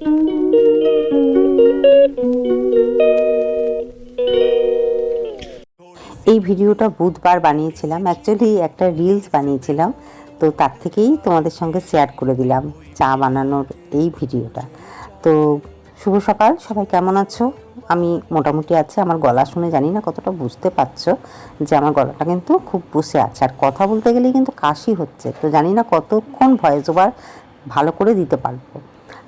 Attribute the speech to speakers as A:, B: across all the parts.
A: এই ভিডিওটা বুধবার বানিয়েছিলাম। অ্যাকচুয়ালি একটা রিলস বানিয়েছিলাম। তো তার থেকেই তোমাদের সঙ্গে শেয়ার করে দিলাম চা বানানোর এই ভিডিওটা। তো শুভ সকাল, সবাই কেমন আছো? আমি মোটামুটি আছি। আমার গলা শুনে জানি না কতটা বুঝতে পারছ যে আমার গলাটা কিন্তু খুব বসে আছে। আর কথা বলতে গেলেই কিন্তু কাশি হচ্ছে। তো জানি না কতক্ষণ ভয়েস ওভার ভালো করে দিতে পারব।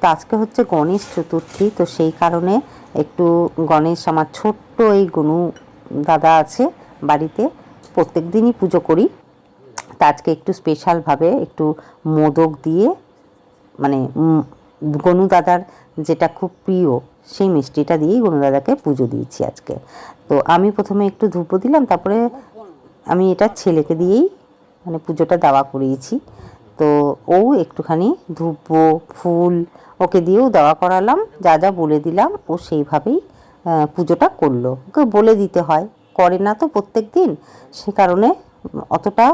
A: তো আজকে হচ্ছে গণেশ চতুর্থী, তো সেই কারণে একটু গণেশ আমার ছোট্ট এই গনু দাদা আছে বাড়িতে, প্রত্যেক দিনই পুজো করি। তা আজকে একটু স্পেশালভাবে একটু মোদক দিয়ে মানে গনু দাদার যেটা খুব প্রিয়, সেই মিষ্টিটা দিয়েই গনু দাদাকে পুজো দিয়েছি আজকে। তো আমি প্রথমে একটু ধূপ দিলাম, তারপরে আমি এটা ছেলেকে দিয়েই মানে পুজোটা দেওয়া করিয়েছি। তো ও একটুখানি ধূপ, ফুল ওকে দিয়েও দেওয়া করালাম, যা যা বলে দিলাম, ও সেইভাবেই পুজোটা করল। ওকে বলে দিতে হয়, করে না তো প্রত্যেক দিন, সে কারণে অতটা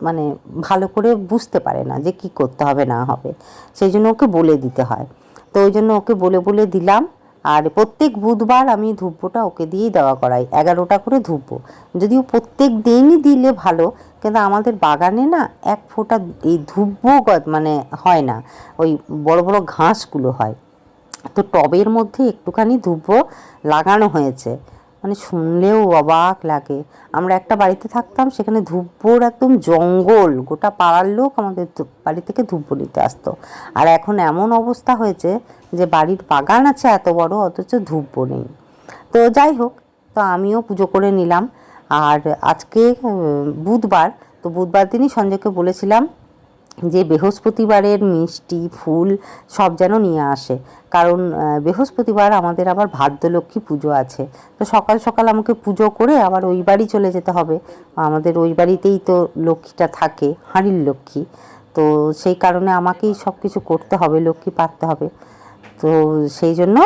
A: মানে ভালো করে বুঝতে পারে না যে কি করতে হবে, না হবে। সেই জন্য ওকে বলে দিতে হয়। তো ওই জন্য ওকে বলে বলে দিলাম আর প্রত্যেক বুধবার আমি ধূপটা ওকে দিয়েই দেওয়া করাই, এগারোটা করে ধূপ যদিও প্রত্যেক দিনই দিলে ভালো, কিন্তু আমাদের বাগানে না এক ফোঁটা এই ধূপ মানে হয় না, ওই বড় বড় ঘাসগুলো হয়। তো টবের মধ্যে একটুখানি ধূপ লাগানো হয়েছে। মানে শুনলেও অবাক লাগে। আমরা একটা বাড়িতে থাকতাম, সেখানে ধূপর একদম জঙ্গল, গোটা পাড়ার লোক আমাদের বাড়ি থেকে ধূপ নিতে আসতো। আর এখন এমন অবস্থা হয়েছে যে বাড়ির বাগান আছে এত বড়, অথচ ধূপ নেই। তো যাই হোক, তো আমিও পুজো করে নিলাম। আর আজকে বুধবার, তো বুধবার দিনই সঞ্জয়কে বলেছিলাম যে বৃহস্পতিবারের মিষ্টি, ফুল সব যেন নিয়ে আসে। কারণ বৃহস্পতিবার আমাদের আবার ভাদ্যলক্ষ্মী পুজো আছে। তো সকাল সকাল আমাকে পুজো করে আবার ওই বাড়ি চলে যেতে হবে। আমাদের ওই বাড়িতেই তো লক্ষ্মীটা থাকে, হাঁড়ির লক্ষ্মী। তো সেই কারণে আমাকেই সব কিছু করতে হবে, লক্ষ্মী পাততে হবে। তো সেই জন্য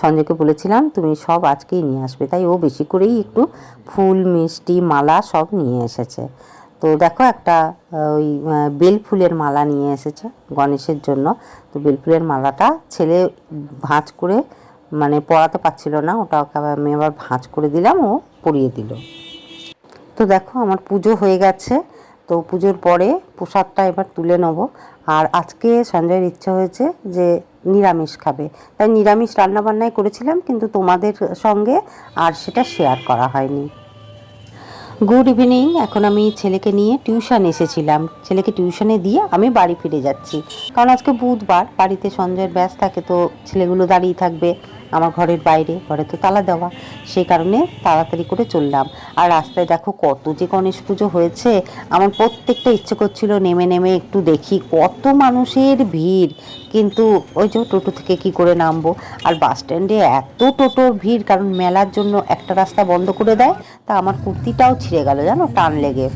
A: সঞ্জয়কে বলেছিলাম, তুমি সব আজকেই নিয়ে আসবে। তাই ও বেশি করেই একটু ফুল, মিষ্টি, মালা সব নিয়ে এসেছে। তো দেখো একটা ওই বেল ফুলের মালা নিয়ে এসেছে গণেশের জন্য। তো বেল ফুলের মালাটা ছেলে ভাঁজ করে মানে পরাতে পারছিল না ওটা আমি আবার ভাঁজ করে দিলাম, ও পরিয়ে দিল। তো দেখো আমার পুজো হয়ে গেছে, তো পুজোর পরে প্রসাদটা এবার তুলে নেব। আর আজকে সঞ্জয়ের ইচ্ছা হয়েছে যে নিরামিষ খাবে। তাই নিরামিষ রান্নাবান্নাই করেছিলাম, কিন্তু তোমাদের সঙ্গে আর সেটা শেয়ার করা হয়নি। গুড ইভিনিং এখন আমি ছেলেকে নিয়ে টিউশন এসেছিলাম। ছেলেকে টিউশনে দিয়ে আমি বাড়ি ফিরে যাচ্ছি। কারণ আজকে বুধবার, বাড়িতে সঞ্জয়ের ব্যাস থাকে তো ছেলেগুলো দাঁড়িয়ে থাকবে। আমার ঘরের বাইরে, ঘরে তো তালা দেওয়া। সেই কারণে তাড়াতাড়ি করে চললাম। আর রাস্তায় দেখো কত যে গণেশ পুজো হয়েছে। আমার প্রত্যেকটা ইচ্ছে করছিল নেমে নেমে একটু দেখি। কত মানুষের ভিড়। কিন্তু ওই যে টোটো থেকে কি করে নামবো? আর বাস স্ট্যান্ডে এত টোটোর ভিড়, কারণ মেলার জন্য একটা রাস্তা বন্ধ করে দেয়। তা আমার কুর্তিটাও ছিঁড়ে গেল, জানো, টান লেগে।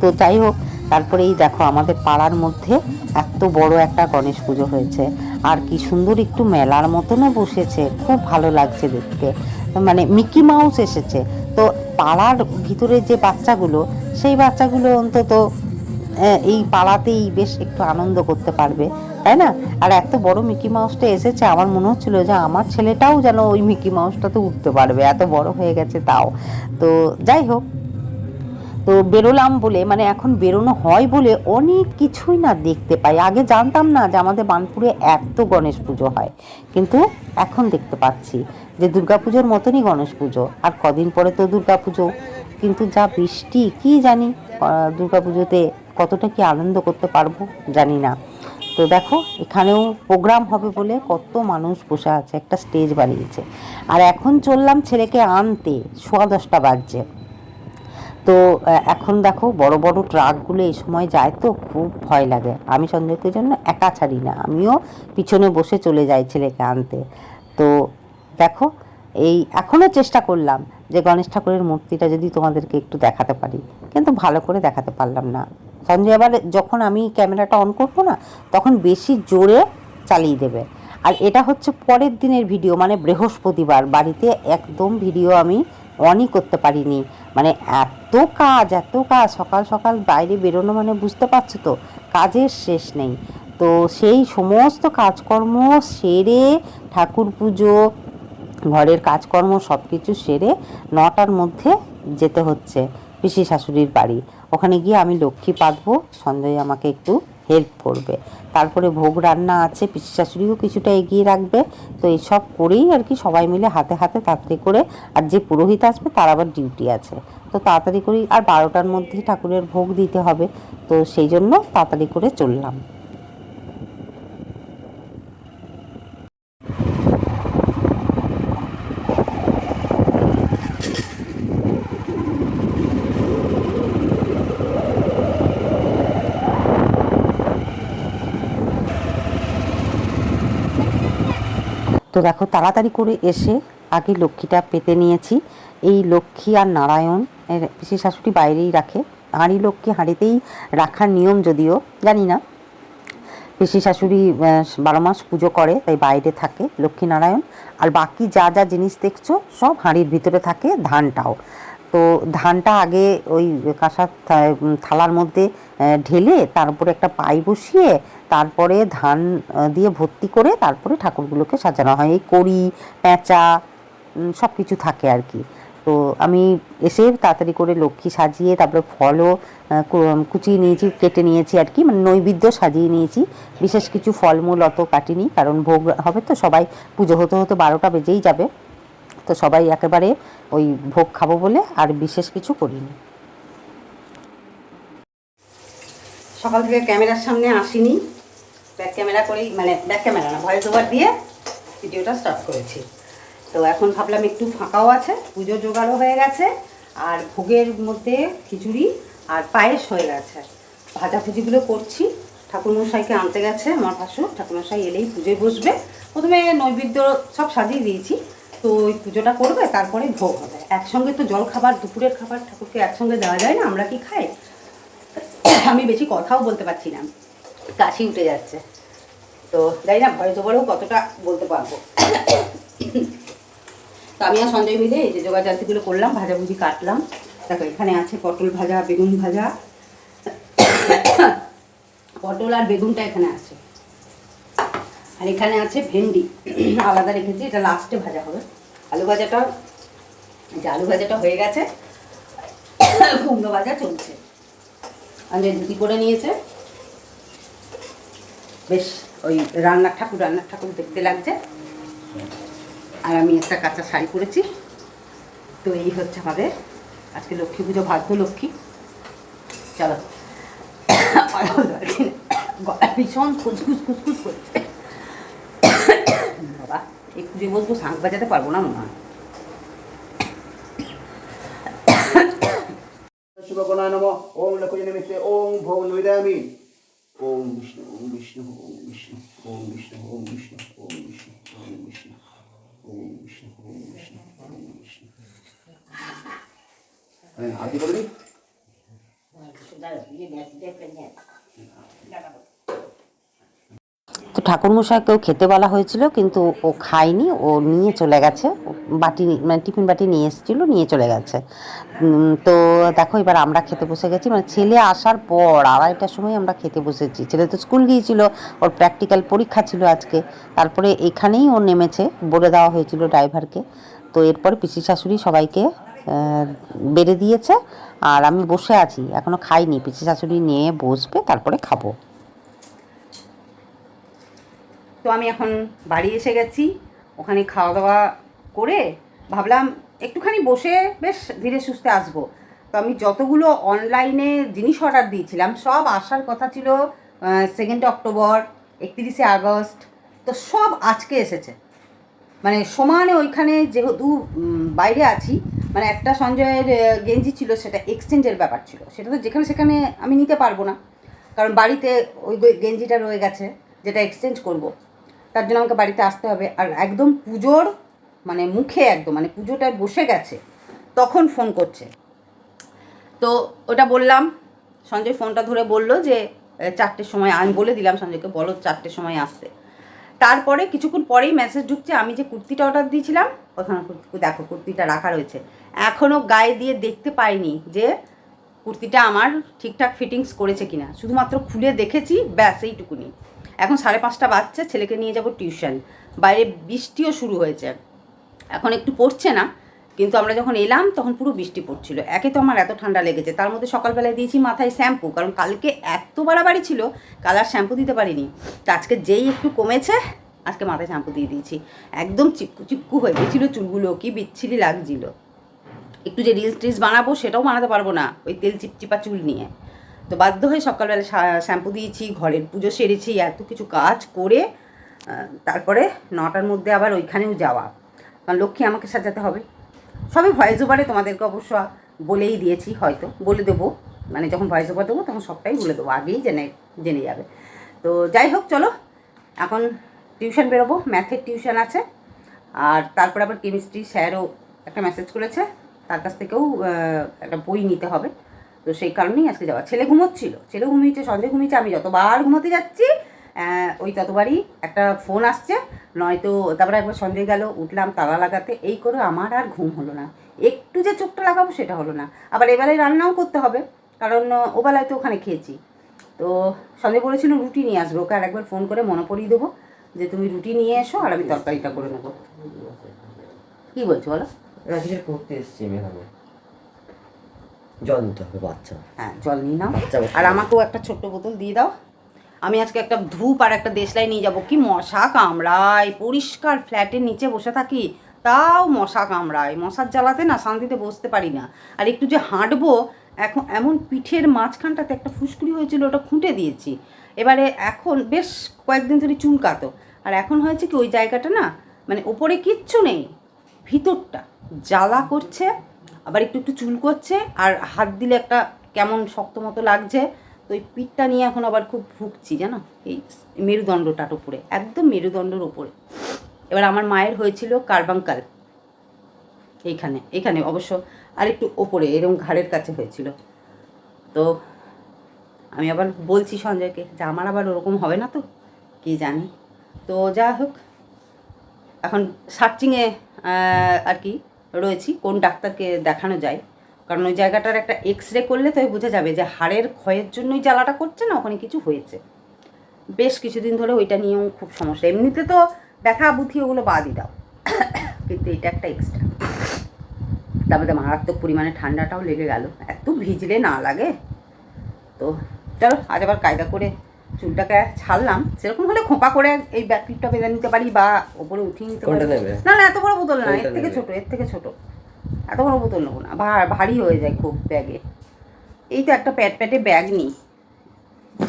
A: তো যাই হোক তারপরে এই দেখো আমাদের পাড়ার মধ্যে এত বড় একটা গণেশ পুজো হয়েছে। আর কি সুন্দর একটু মেলার মতনও বসেছে, খুব ভালো লাগছে দেখতে। মানে মিকি মাউস এসেছে। তো পাড়ার ভিতরে যে বাচ্চাগুলো, সেই বাচ্চাগুলো অন্তত এই পাড়াতেই বেশ একটু আনন্দ করতে পারবে, তাই না? আর এত বড় মিকি মাউসটা এসেছে, আমার মনে হচ্ছিল যে আমার ছেলেটাও যেন ওই মিকি মাউসটাতে উঠতে পারবে, এত বড় হয়ে গেছে তাও। তো যাই হোক তো বেরোলাম বলে মানে এখন বেরোনো হয় বলে অনেক কিছুই না দেখতে পাই। আগে জানতাম না যে আমাদের বানপুরে এত গণেশ পুজো হয়। কিন্তু এখন দেখতে পাচ্ছি যে দুর্গাপুজোর মতনই গণেশ পুজো। আর কদিন পরে তো দুর্গাপুজো। কিন্তু যা বৃষ্টি, কি জানি দুর্গাপুজোতে কতটা কি আনন্দ করতে পারব জানি না। তো দেখো, এখানেও প্রোগ্রাম হবে বলে কত মানুষ বসে আছে, একটা স্টেজ বানিয়েছে। আর এখন চললাম ছেলেকে আনতে, সোয়া দশটা বাজছে। তো এখন দেখো বড় বড় ট্রাকগুলো এই সময় যায় তো খুব ভয় লাগে। আমি সঞ্জয়কে জন্য একা ছাড়ি না, আমিও পিছনে বসে চলে যাই ছেলেকে আনতে। তো দেখো, এই এখনও চেষ্টা করলাম যে গণেশ ঠাকুরের মূর্তিটা যদি তোমাদেরকে একটু দেখাতে পারি, কিন্তু ভালো করে দেখাতে পারলাম না। সঞ্জয় আবার যখন আমি ক্যামেরাটা অন করব না, তখন বেশি জোরে চালিয়ে দেবে। আর এটা হচ্ছে পরের দিনের ভিডিও মানে বৃহস্পতিবার, বাড়িতে একদম ভিডিও আমি অনই করতে পারিনি। মানে এত কাজ এত কাজ, সকাল সকাল বাইরে বেরোনো মানে বুঝতে পারছ তো, কাজের শেষ নেই। তো সেই সমস্ত কাজকর্ম সেরে ঠাকুর পুজো, ঘরের কাজকর্ম সব কিছু সেরে নটার মধ্যে যেতে হচ্ছে পিসি শাশুড়ির বাড়ি। ওখানে গিয়ে আমি লক্ষ্মী পাতবো, সঞ্জয় আমাকে একটু হেল্প করবে। তারপরে ভোগ রান্না আছে, পিসি শাশুড়িও কিছুটা এগিয়ে রাখবে। তো এইসব করেই আর কি সবাই মিলে হাতে হাতে তাড়াতাড়ি করে, আর যে পুরোহিত আসবে তার আবার ডিউটি আছে। তো তাড়াতাড়ি করেই আর বারোটার মধ্যেই ঠাকুরের ভোগ দিতে হবে। তো সেই জন্য তাড়াতাড়ি করে চললাম। দেখো, তাড়াতাড়ি করে এসে আগে লক্ষ্মীটা পেতে নিয়েছি। এই লক্ষ্মী আর নারায়ণ পিসি শাশুড়ি বাইরেই রাখে। হাঁড়ি লক্ষ্মী হাঁড়িতেই রাখার নিয়ম যদিও, জানি না। পিসি শাশুড়ি বারো মাস পুজো করে, তাই বাইরে থাকে লক্ষ্মী নারায়ণ। আর বাকি যা যা জিনিস দেখছ, সব হাঁড়ির ভিতরে থাকে ধানটাও। তো ধানটা আগে ওই কাঁসার থালার মধ্যে ঢেলে তার উপরে একটা পাই বসিয়ে তারপরে ধান দিয়ে ভর্তি করে তারপরে ঠাকুরগুলোকে সাজানো হয়। এই কড়ি, পেঁচা সব কিছু থাকে আর কি। তো আমি এসে তাড়াতাড়ি করে লক্ষ্মী সাজিয়ে তারপরে ফলও কুচিয়ে নিয়েছি, কেটে নিয়েছি আর কি। মানে নৈবেদ্য সাজিয়ে নিয়েছি। বিশেষ কিছু ফলমূল অত কাটিনি, কারণ ভোগ হবে তো, সবাই পুজো হতে হতে বারোটা বেজেই যাবে। তো সবাই একেবারে ওই ভোগ খাব বলে আর বিশেষ কিছু করিনি। সকাল থেকে ক্যামেরার সামনে আসিনি। ব্যাক ক্যামেরা করেই মানে ব্যাক ক্যামেরা না ভয়েস ওভার দিয়ে ভিডিওটা স্টার্ট করেছি। তো এখন ভাবলাম একটু ফাঁকাও আছে, পুজো জোগাড়ও হয়ে গেছে, আর ভোগের মধ্যে খিচুড়ি আর পায়েস হয়ে গেছে। ভাজাভুজিগুলো করছি, ঠাকুরমশাইকে আনতে গেছে, আমার ভাসুর, ঠাকুরমশাই এলেই পুজোয় বসবে। প্রথমে নৈবেদ্য সব সাজিয়ে দিয়েছি তো ওই পুজোটা করবে, তারপরে ভোগ হবে। একসঙ্গে তো জল খাবার, দুপুরের খাবার ঠাকুরকে একসঙ্গে দেওয়া যায় না, আমরা কি খাই? আমি বেশি কথাও বলতে পারছি না। কাশি উঠে যাচ্ছে। তো জানি না, ভয়েস ওভারেও কতটা বলতে পারব। তো আমি আর সঞ্জয় মিলে এই যে যোগাযান্তিগুলো করলাম, ভাজাভুজি কাটলাম। দেখো, এখানে আছে পটল ভাজা, বেগুন ভাজা। পটল আর বেগুনটা এখানে আছে। আর এখানে আছে ভেন্ডি। আলাদা রেখেছি, এটা লাস্টে ভাজা হবে। আলু ভাজাটা যে আলু ভাজাটা হয়ে গেছে, কুমড়ো ভাজা চলছে। আর ধুতি করে নিয়েছে। বেশ, ওই রান্নার ঠাকুর রান্নার ঠাকুর দেখতে লাগছে। আর আমি একটা কাঁচা শাড়ি পরেছি। তো এই হচ্ছে আমাদের আজকে লক্ষ্মী পুজো, ভাগ্য লক্ষ্মী। চলো। গলা ভীষণ খুসখুস খুসখুস করছে। বাবা এই খুঁজে বসবো শাঁক বাজাতে পারব না মনে হয়।
B: শিবগণায় ওম লক্ষজন মিশ্রে ওম ভোগ ওম ওম ওম ওম ওম ওম হ্যাঁ দাদা
A: তো ঠাকুরমশাইকেও খেতে বলা হয়েছিল, কিন্তু ও খায়নি, ও নিয়ে চলে গেছে, বাটি মানে টিফিন বাটি নিয়ে এসেছিল, নিয়ে চলে গেছে। তো দেখো এবার আমরা খেতে বসে গেছি মানে ছেলে আসার পর আড়াইটার সময় আমরা খেতে বসেছি। ছেলে তো স্কুল গিয়েছিল, ওর প্র্যাকটিক্যাল পরীক্ষা ছিল আজকে, তারপরে এখানেই ও নেমেছে, বলে দেওয়া হয়েছিল ড্রাইভারকে। তো এরপর পিসি শাশুড়ি সবাইকে বেড়ে দিয়েছে, আর আমি বসে আছি এখনও খাইনি, পিসি শাশুড়ি নিয়ে বসবে, তারপরে খাব। তো আমি এখন বাড়ি এসে গেছি, ওখানে খাওয়া দাওয়া করে ভাবলাম একটুখানি বসে বেশ ধীরে সুস্থে আসব। তো আমি যতগুলো অনলাইনে জিনিস অর্ডার দিয়েছিলাম, সব আসার কথা ছিল সেকেন্ড অক্টোবর একত্রিশে আগস্ট, তো সব আজকে এসেছে। মানে সমানে ওইখানে যেহেতু বাইরে আছি মানে একটা সঞ্জয়ের গেঞ্জি ছিল, সেটা এক্সচেঞ্জের ব্যাপার ছিল। সেটা তো যেখানে সেখানে আমি নিতে পারব না, কারণ বাড়িতে ওই গেঞ্জিটা রয়ে গেছে, যেটা এক্সচেঞ্জ করব। তার জন্য আমাকে বাড়িতে আসতে হবে। আর একদম পুজোর মানে মুখে একদম মানে পুজোটায় বসে গেছে, তখন ফোন করছে। তো ওটা বললাম, সঞ্জয় ফোনটা ধরে বলল যে চারটের সময়, আমি বলে দিলাম সঞ্জয়কে, বলো চারটের সময় আসতে। তারপরে কিছুক্ষণ পরেই মেসেজ ঢুকছে, আমি যে কুর্তিটা অর্ডার দিয়েছিলাম ওখানে দেখো কুর্তিটা রাখা রয়েছে এখনও গায়ে দিয়ে দেখতে পাইনি যে কুর্তিটা আমার ঠিকঠাক ফিটিংস করেছে কিনা। শুধুমাত্র খুলে দেখেছি, ব্যাস, এইটুকুনি।
C: এখন সাড়ে পাঁচটা বাচ্চা ছেলেকে নিয়ে যাব টিউশন। বাইরে বৃষ্টিও শুরু হয়েছে। এখন একটু পড়ছে না, কিন্তু আমরা যখন এলাম তখন পুরো বৃষ্টি পড়ছিল। একে তো আমার এত ঠান্ডা লেগেছে। তার মধ্যে সকালবেলায় দিয়েছি মাথায় শ্যাম্পু, কারণ কালকে এত বাড়াবাড়ি ছিল, কাল আর শ্যাম্পু দিতে পারিনি। তা আজকে যেই একটু কমেছে, আজকে মাথায় শ্যাম্পু দিয়ে দিয়েছি। একদম চিপকু চিপকু হয়ে গেছিল চুলগুলো, কি বিচ্ছিরি লাগছিল। একটু যে রিলস টিলস বানাবো সেটাও বানাতে পারব না, ওই তেল চিপচিপা চুল নিয়ে। তো বাধ্য হয়ে সকালবেলা শ্যাম্পু দিয়েছি, ঘরের পুজো সেরেছি, এত কিছু কাজ করে তারপরে নটার মধ্যে আবার ওইখানেও যাওয়া। কারণ লক্ষ্মী আমাকে সাজাতে হবে। সবই ভয়েস ওভারে তোমাদেরকে অবশ্য বলেই দিয়েছি, হয়তো। বলে দেবো। মানে যখন ভয়েস ওভার দেবো, তখন সবটাই বলে দেবো। আগেই জেনে জেনে যাবে। তো যাই হোক, চলো। এখন টিউশন বেরোবো। ম্যাথের টিউশন আছে। আর তারপরে আবার কেমিস্ট্রি স্যারও একটা মেসেজ করেছে। তার কাছ থেকেও একটা বই নিতে হবে। তো সেই কারণেই আজকে যাওয়া ছেলে ঘুমোচ্ছিল। ছেলে ঘুমিয়েছে সন্ধ্যে ঘুমিয়েছে, আমি যতবার ঘুমোতে যাচ্ছি ওই ততবারই একটা ফোন আসছে। নয়তো তারপরে একবার সন্ধ্যে গেল, উঠলাম তালা লাগাতে, এই করে আমার আর ঘুম হলো না। একটু যে চোখটা লাগাবো সেটা হলো না। আবার এবেলায় রান্নাও করতে হবে, কারণ ওবেলায় তো ওখানে খেয়েছি। তো সন্ধ্যে বলেছিল রুটি নিয়ে আসবে, ওকে আর একবার ফোন করে মনে পড়িয়ে দেবো, যে তুমি রুটি নিয়ে এসো আর আমি তরকারিটা করে নেব। কী বলছো বলো?
D: করতে এসছি জল নিতে হবে বাচ্চা।
C: হ্যাঁ জল নিয়ে নাও। আর আমাকেও একটা ছোট্ট বোতল দিয়ে দাও। আমি আজকে একটা ধূপ আর একটা দেশলাই নিয়ে যাব। কি মশা কামড়ায়। পরিষ্কার ফ্ল্যাটের নিচে বসে থাকি। তাও মশা কামড়ায়। মশার জ্বালাতে না শান্তিতে বসতে পারি না। আর একটু যে হাঁটবো এখন এমন পিঠের মাঝখানটাতে একটা ফুসকুড়ি হয়েছিল ওটা খুঁটে দিয়েছি। এবারে এখন বেশ কয়েকদিন ধরে চুলকাতো আর এখন হয়েছে কি ওই জায়গাটা না মানে ওপরে কিচ্ছু নেই ভিতরটা। জ্বালা করছে আবার একটু একটু চুল করছে আর হাত দিলে একটা কেমন শক্ত মতো লাগছে। তো ওই পিঠটা নিয়ে এখন আবার খুব ভুগছি, জানো? এই মেরুদণ্ডটার উপরে, একদম মেরুদণ্ডর উপরে। এবার আমার মায়ের হয়েছিল কার্বাঙ্কাল। এইখানে এইখানে অবশ্য আর একটু ওপরে, এরকম ঘাড়ের কাছে হয়েছিল। তো আমি আবার বলছি সঞ্জয়কে যে আমার আবার ওরকম হবে না তো? কি জানি? তো যা হোক, এখন সার্চিংয়ে আর কি রয়েছি, কোন ডাক্তারকে দেখানো যায়। কারণ ওই জায়গাটার একটা এক্স রে করলে তো বোঝা যাবে যে হাড়ের ক্ষয়ের জন্যই জ্বালাটা করছে না, ওখানে কিছু হয়েছে। বেশ কিছুদিন ধরে ওইটা নিয়েও খুব সমস্যা। এমনিতে তো ব্যথা, বুথি ওগুলো বাদই দাও। কিন্তু এটা একটা এক্সট্রা তারপরে মারাত্মক পরিমাণে ঠান্ডাটাও লেগে গেল। এত ভিজলে না লাগে। তো চলো, আজ আবার কায়দা করে চুলটাকে ছাড়লাম সেরকম হলে খোঁপা করে এই ব্যাক ক্লিপটা বেঁধে নিতে পারি বা ওপরে উঠিয়ে নিতে পারি। না না এত বড় বোতল না এর থেকে? ছোট এর থেকে ছোট। এত বড় বোতল নেব না ভা- ভারী হয়ে যায় খুব ব্যাগে। এই তো একটা প্যাট প্যাটে ব্যাগ নিই।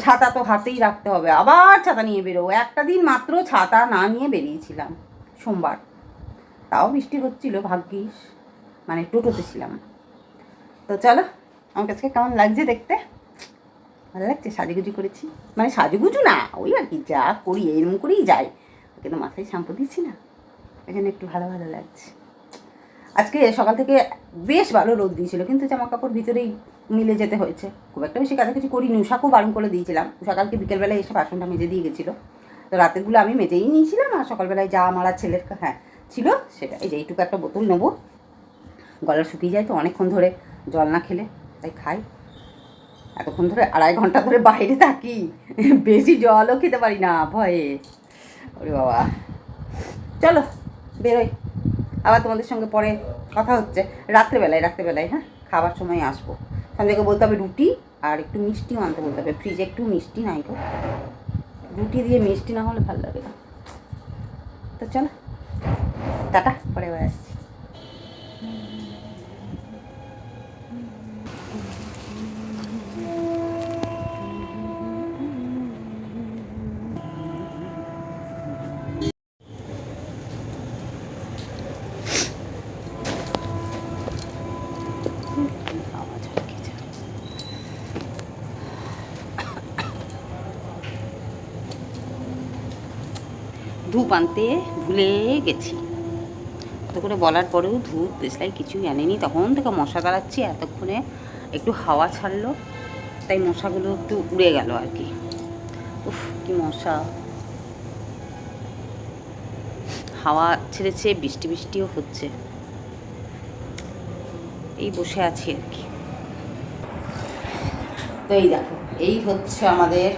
C: ছাতা তো হাতেই রাখতে হবে আবার ছাতা নিয়ে বেরোবো। একটা দিন মাত্র ছাতা না নিয়ে বেরিয়েছিলাম সোমবার। তাও বৃষ্টি হচ্ছিল ভাগ্যিস। মানে টোটোতে ছিলাম। তো চলো আমার কাছে কেমন লাগছে দেখতে? ভালো লাগছে? সাজুগুজু করেছি। মানে সাজুগুজু না, ওই আর কি, যা করি এরকম করেই যাই। কিন্তু মাথায় শ্যাম্পু দিচ্ছি না। ওই জন্য একটু ভালো ভালো লাগছে। আজকে সকাল থেকে বেশ ভালো রোদ দিয়েছিল, কিন্তু জামা কাপড় ভিতরেই মিলে যেতে হয়েছে। খুব একটা বেশি কাছাকাছি করিনি উষাকেও বারণ করে দিয়েছিলাম। উষা কালকে বিকেলবেলায় এসে বাসনটা মেজে দিয়ে গেছিল। তো রাতেরগুলো আমি মেজেই নিয়েছিলাম, আর সকালবেলায় যা আমার ছেলের হ্যাঁ ছিল সেটা, এই যে এইটুকু একটা বোতল নেব। গলা শুকিয়ে যায় তো অনেকক্ষণ ধরে, জল না খেলে, তাই খাই। এতক্ষণ ধরে আড়াই ঘণ্টা ধরে বাইরে থাকি। বেশি জলও খেতে পারি না, ভয়ে। ওরে বাবা। চলো, বেরোই। আবার তোমাদের সঙ্গে পরে কথা হচ্ছে। রাত্রেবেলায় রাত্রেবেলায় হ্যাঁ? খাবার সময় আসব। সঞ্জয়কে বলতে হবে রুটি আর একটু মিষ্টিও আনতে বলতে হবে। ফ্রিজে একটু মিষ্টি নাই গো রুটি দিয়ে মিষ্টি না হলে ভালো লাগে না। তো চলো। টাটা, পরে আবার আসছি। আনতে ভুলে গেছি। এত করে বলার পরেও ধূপ, দেশলাই কিছুই আনেনি। তখন থেকে মশা দাঁড়াচ্ছি, এতক্ষণে একটু হাওয়া ছাড়লো, তাই মশাগুলো একটু উড়ে গেল আর কি। উফ, কি মশা। হাওয়া ছেড়েছে, বৃষ্টি বৃষ্টিও হচ্ছে। এই বসে আছি আর কি। তো এই দেখো, এই হচ্ছে আমাদের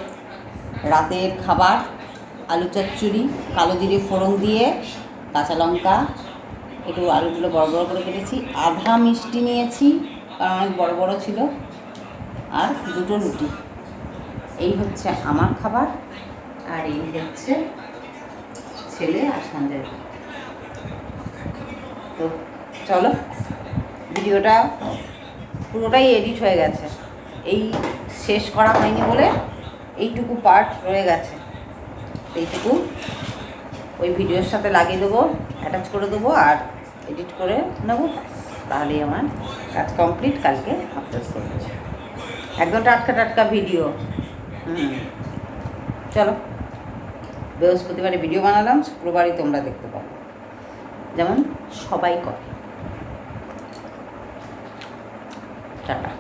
C: রাতের খাবার। আলু চচ্চড়ি, কালো জিরে ফোড়ন দিয়ে কাঁচা লঙ্কা, একটু আলুগুলো বড় বড় করে কেটেছি। আধা মিষ্টি নিয়েছি, কারণ অনেক বড় বড় ছিল। আর দুটো রুটি। এই হচ্ছে আমার খাবার, আর এই হচ্ছে ছেলে আর সঞ্জয়। তো চলো, ভিডিওটা পুরোটাই এডিট হয়ে গেছে। এই শেষ করা হয়নি বলে এইটুকু পার্ট রয়ে গেছে। এইটুকু ওই ভিডিওর সাথে লাগিয়ে দেবো অ্যাটাচ করে দেবো আর এডিট করে নেব। তাহলেই আমার কাজ কমপ্লিট কালকে আপলোড করে দেবো একদম টাটকা টাটকা ভিডিও হুম। চলো, বৃহস্পতিবারে ভিডিও বানালাম, শুক্রবারই তোমরা দেখতে পাবে। যেমন সবাই করে। টাটা।